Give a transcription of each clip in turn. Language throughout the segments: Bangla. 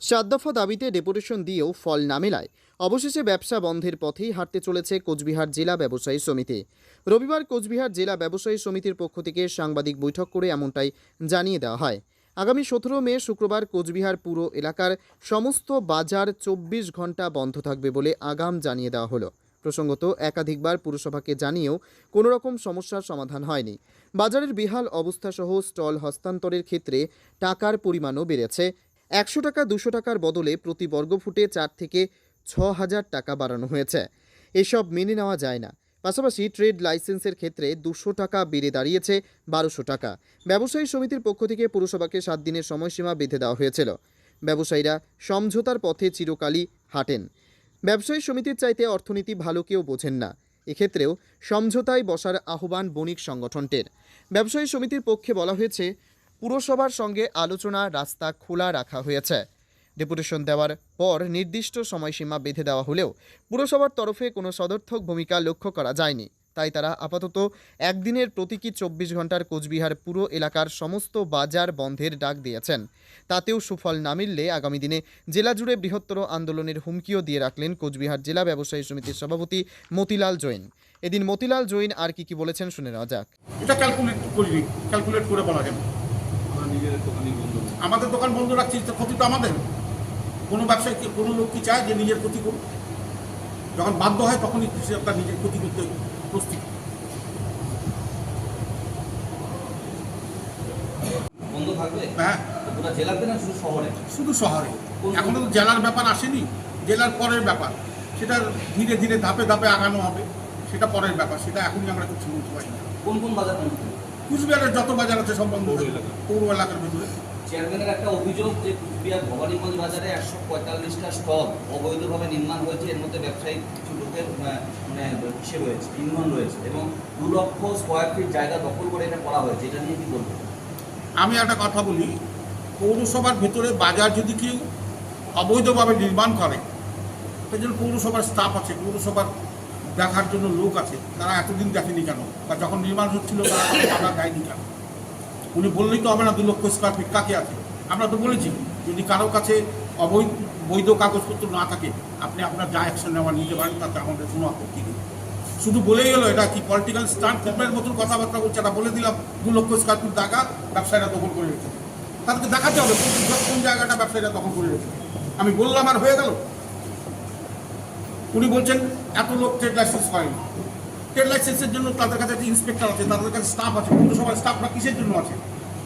সাত দফা দাবিতে ডেপুটেশন দিয়েও ফল না মেলায়। অবশেষে ব্যবসা বন্ধের পথেই হাঁটতে চলেছে কোচবিহার জেলা ব্যবসায়ী সমিতি। রবিবার কোচবিহার জেলা ব্যবসায়ী সমিতির পক্ষ থেকে সাংবাদিক বৈঠক করে এমনটাই জানিয়ে দেওয়া হয়। আগামী সতেরো মে শুক্রবার কোচবিহার পুরো এলাকার সমস্ত বাজার চব্বিশ ঘণ্টা বন্ধ থাকবে বলে আগাম জানিয়ে দেওয়া হলো। প্রসঙ্গত, একাধিকবার পুরসভাকে জানিয়েও কোনো রকম সমস্যার সমাধান হয়নি। বাজারের বেহাল অবস্থাসহ স্টল হস্তান্তরের ক্ষেত্রে টাকার পরিমাণও বেড়েছে। একশো টাকা, দুশো টাকার বদলে প্রতি বর্গফুটে চার থেকে ছ হাজার টাকা বাড়ানো হয়েছে। এসব মেনে নেওয়া যায় না। পাশাপাশি ট্রেড লাইসেন্সের ক্ষেত্রে দুশো টাকা বেড়ে দাঁড়িয়েছে বারোশো টাকা। ব্যবসায়ী সমিতির পক্ষ থেকে পুরসভাকে সাত দিনের সময়সীমা বেঁধে দেওয়া হয়েছিল। ব্যবসায়ীরা সমঝোতার পথে চিরকালই হাঁটেন। ব্যবসায়ী সমিতির চাইতে অর্থনীতি ভালো কেউ বোঝেন না। এক্ষেত্রেও সমঝোতায় বসার আহ্বান বণিক সংগঠনটির। ব্যবসায়ী সমিতির পক্ষে বলা হয়েছে পুরসভার সঙ্গে আলোচনা রাস্তা খোলা রাখা হয়েছে। ডেপুটেশন দেওয়ার পর নির্দিষ্ট সময়সীমা বেঁধে দেওয়া হলেও পুরসভার তরফে কোনো সদর্থক ভূমিকা লক্ষ্য করা যায়নি। তাই তারা আপাতত একদিনের প্রতীকী চব্বিশ ঘণ্টার কোচবিহার পুরো এলাকার সমস্ত বাজার বন্ধের ডাক দিয়েছেন। তাতেও সুফল না মিললে আগামী দিনে জেলা জুড়ে বৃহত্তর আন্দোলনের হুমকিও দিয়ে রাখলেন কোচবিহার জেলা ব্যবসায়ী সমিতির সভাপতি মতিলাল জৈন। এদিন মতিলাল জৈন আর কি কি বলেছেন শুনে নেওয়া যাক। এটা ক্যালকুলেট ক্যালকুলেট করে বলা যাবে। আমাদের দোকান বন্ধ রাখছি তো ক্ষতি তো আমাদের। কোনো ব্যবসায়ী কি- কোনো লোক কি চায় যে নিজের ক্ষতি করুক? যখন বাধ্য হয় তখনই সে তার নিজের ক্ষতি করতে প্রস্তুত। বন্ধ থাকবে? হ্যাঁ। জেলাতে না শুধু শহরে? শুধু শহরে। এখনও তো জেলার ব্যাপার আসেনি। জেলার পরের ব্যাপার। সেটা ধীরে ধীরে ধাপে ধাপে আগানো হবে। সেটা পরের ব্যাপার। সেটা এখনই আমরা কিছু বলতে পারি না। কোন কোন বাজার? কুচবিহারের যত বাজার আছে বন্ধ পৌর এলাকা। পৌর এলাকার ভিতরে চেয়ারম্যানের একটা অভিযোগ যে কুচবিহার ভবানীগঞ্জ বাজারে একশো পঁয়তাল্লিশটা স্টল অবৈধভাবে নির্মাণ হয়েছে এর মধ্যে ব্যবসায়ী কিছু লোকের মানে রয়েছে ইন্ধন রয়েছে এবং দু লক্ষ স্কোয়ার ফিট জায়গা দখল করে এটা করা হয়েছে এটা নিয়ে কি বলব আমি একটা কথা বলি পৌরসভার ভেতরে বাজার যদি কেউ অবৈধভাবে নির্মাণ করে সেই জন্য পৌরসভার স্টাফ আছে পৌরসভার দেখার জন্য লোক আছে, তারা এতদিন দেখেনি কেন? বা যখন নির্মাণ হচ্ছিল, তারা দেয়নি কেন? উনি বললেই তো হবে না দু লক্ষ স্কোয়ার ফিট কাকে আছে? আমরা তো বলেছি, যদি কারও কাছে অবৈধ বৈধ কাগজপত্র না থাকে, আপনি আপনার যা অ্যাকশন নেওয়া নিতে পারেন, তাতে আমাদের কোনো আপত্তি নেই। শুধু বলেই গেলো এটা কি পলিটিক্যাল স্টান্ট ফিল্মের মতন কথাবার্তা বলছে, এটা বলে দিলাম দু লক্ষ স্কোয়ার ফিট জায়গা ব্যবসায়ীরা দখল করে রেখেছে। তাদেরকে দেখাতে হবে কোন জায়গাটা ব্যবসায়ীরা দখল করে রেখেছে। আমি বললাম, আর হয়ে গেল? উনি বলছেন এত লোক ট্রেড লাইসেন্স পায়নি ট্রেড লাইসেন্সের জন্য তাদের কাছে একটা ইন্সপেক্টর আছে, তাদের কাছে স্টাফ আছে, পৌরসভার স্টাফরা কিসের জন্য আছে?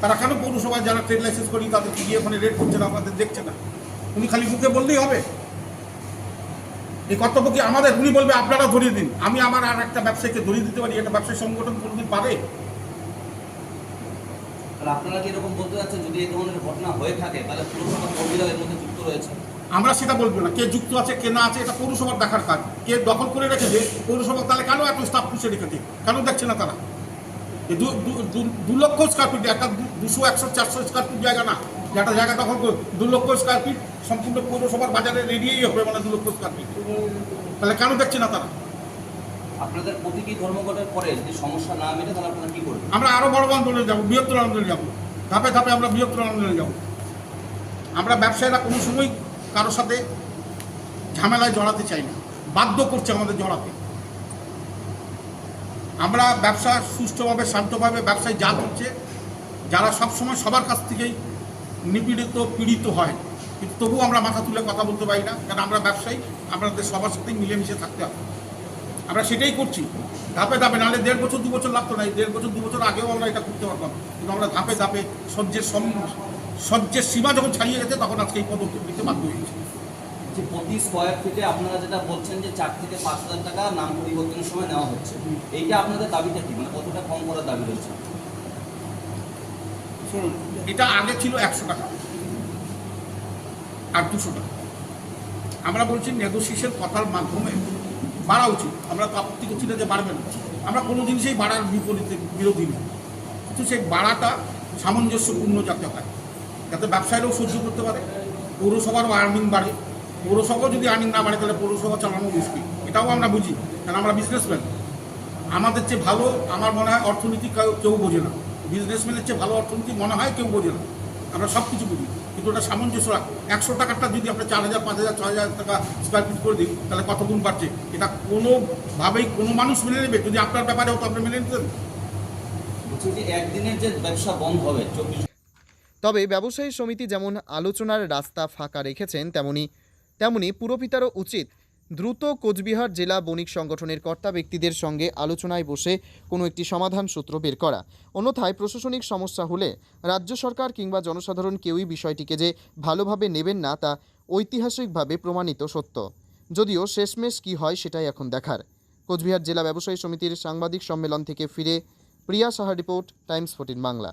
তারা কেন পৌরসভায় যারা ট্রেড লাইসেন্স করি তাদেরকে গিয়ে ওখানে রেড করছে না আপনাদের দেখছে না? উনি খালি মুখে বললেই হবে। এই কর্তব্য কি আমাদের? উনি বলবে, আপনারা ধরিয়ে দিন। আমি আমার আর একটা ব্যবসায়ীকে ধরিয়ে দিতে পারি, একটা ব্যবসায়ী সংগঠন কোনোদিন পারে আপনারা কি এরকম বলতে যাচ্ছেন, যদি এই ধরনের ঘটনা হয়ে থাকে, তাহলে পুরসভা কর্মীরা এর মধ্যে যুক্ত রয়েছে আমরা সেটা বলব না। কে যুক্ত আছে কে না আছে এটা পৌরসভার দেখার কাজ। কে দখল করে রেখেছে পৌরসভা তাহলে কেন এত স্টাফ পুষে রেখেছে? কেন দেখছে না তারা? দু- লক্ষ স্কোয়ার ফিট একটা দুশো একশো চারশো স্কোয়ার ফিট জায়গা না। একটা জায়গা দখল করে দু লক্ষ স্কোয়ার ফিট সম্পূর্ণ পৌরসভার বাজারে রেডিয়েই হবে মানে দু লক্ষ স্কোয়ার ফিট তাহলে কেন দেখছে না তারা? আপনাদের প্রতীকী ধর্মঘটের পরে যদি সমস্যা না মেটে তাহলে আপনারা কি করবেন? আমরা আরও বড় আন্দোলনে যাব বৃহত্তর আন্দোলনে যাব। ধাপে ধাপে আমরা বৃহত্তর আন্দোলনে যাব। আমরা ব্যবসায়ীরা কোনো সময় কারোর সাথে ঝামেলায় জড়াতে চাই না। বাধ্য করছে আমাদের জড়াতে। আমরা ব্যবসা সুষ্ঠুভাবে, শান্তভাবে ব্যবসায় যা করছে, যারা সবসময় সবার কাছ থেকেই নিপীড়িত, পীড়িত হয় কিন্তু তবুও আমরা মাথা তুলে কথা বলতে পারি না, কারণ আমরা ব্যবসায়ী, আমাদের সবার সাথেই মিলেমিশে থাকতে হবে। আমরা সেটাই করছি। ধাপে ধাপে, নাহলে দেড় বছর, দু বছর লাগতো না, এই দেড় বছর, দু বছর আগেও আমরা এটা করতে পারতাম। কিন্তু আমরা ধাপে ধাপে সহ্যের সম সহ্যের সীমা যখন ছাড়িয়ে গেছে তখন আজকে এই পদক্ষেপ নিতে বাধ্য হয়েছে। যে প্রতি স্কোয়ার ফিটে আপনারা যেটা বলছেন যে চার থেকে পাঁচ হাজার টাকা নাম পরিবর্তনের সময় নেওয়া হচ্ছে এইটা আপনাদের দাবিটা কি? মানে কতটা কম করার দাবি রয়েছে? শুনুন এটা আগে ছিল একশো টাকা আর দুশো টাকা। আমরা বলছি নেগোসিয়েশন কথার মাধ্যমে বাড়া উচিত। আমরা তো আপত্তি করছি না যে বাড়বে না। আমরা কোনো জিনিসেই বাড়ার বিপরীতে বিরোধী নই। কিন্তু সেই বাড়াটা সামঞ্জস্যপূর্ণ যাতে হয়। যাতে ব্যবসায়ীরাও সহ্য করতে পারে। পৌরসভারও আর্নিং বাড়ে। পৌরসভাও যদি আর্নিং না বাড়ে, তাহলে পৌরসভা চালানো মুশকিল এটাও আমরা বুঝি, কারণ আমরা বিজনেসম্যান আমাদের চেয়ে ভালো, আমার মনে হয় অর্থনীতি কেউ বোঝে না। বিজনেসম্যানের চেয়ে ভালো অর্থনীতি মনে হয় কেউ বোঝে না। আমরা সব কিছু বুঝি, কিন্তু ওটা সামঞ্জস্য রাখ। একশো টাকাটা যদি আমরা চার হাজার, পাঁচ হাজার, ছয় হাজার টাকা স্কোয়ার ফিট করে দিই, তাহলে কত গুণ বাড়ছে? এটা কোনোভাবেই কোনো মানুষ মেনে নেবে। যদি আপনার ব্যাপারে হতো আপনি মেনে নিতেন যে একদিনের যে ব্যবসা বন্ধ হবে, চব্বিশ তবে ব্যবসায়ী সমিতি যেমন আলোচনার রাস্তা ফাঁকা রেখেছেন, তেমনি তেমনি পুরপিতারও উচিত দ্রুত কোচবিহার জেলা বণিক সংগঠনের কর্তা ব্যক্তিদের সঙ্গে আলোচনায় বসে কোনো একটি সমাধান সূত্র বের করা। অন্যথায় প্রশাসনিক সমস্যা হলে রাজ্য সরকার কিংবা জনসাধারণ কেউই বিষয়টিকে যে ভালোভাবে নেবেন না, তা ঐতিহাসিকভাবে প্রমাণিত সত্য। যদিও শেষমেশ কী হয় সেটাই এখন দেখার। কোচবিহার জেলা ব্যবসায়ী সমিতির সাংবাদিক সম্মেলন থেকে ফিরে Priya Saha report, Times fourteen Bangla.